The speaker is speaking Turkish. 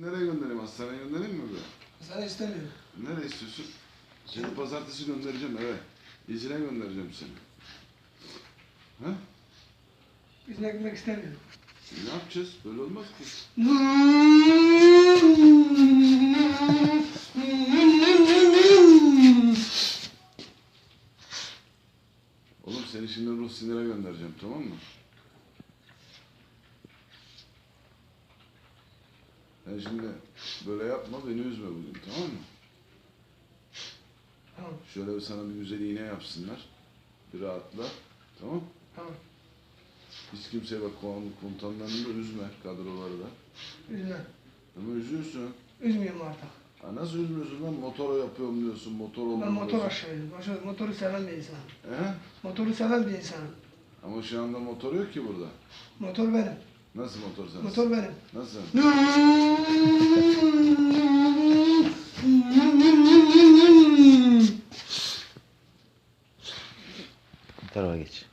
Nereye göndereyim? Hastaneye göndereyim mi be? Sana istemiyorum. Nereye istiyorsun? Seni pazartesi göndereceğim eve. İzine göndereceğim seni. Ha? İzine gitmek istemiyorum. Ne yapacağız? Böyle olmaz ki. Oğlum seni şimdi ruh sinire göndereceğim tamam mı? Sen şimdi böyle yapma beni üzme bugün tamam mı? Tamam, Şöyle sana bir güzel iğne yapsınlar. Bir rahatla. Tamam tamam. Hiç kimseye bak komutanlarını da üzme kadroları da. Üzme. Ama üzüyorsun. Üzmüyorum artık. Ha nasıl üzmüyorsun lan? Motor yapıyorum diyorsun, motor oldum Ben motor diyorsun. motoru seven bir insanım. He? Motoru seven bir insanım. Ama şu anda motor yok ki burada. Motor benim. Nasıl motor sensin? Motor benim. Nasıl? Tarafa geç.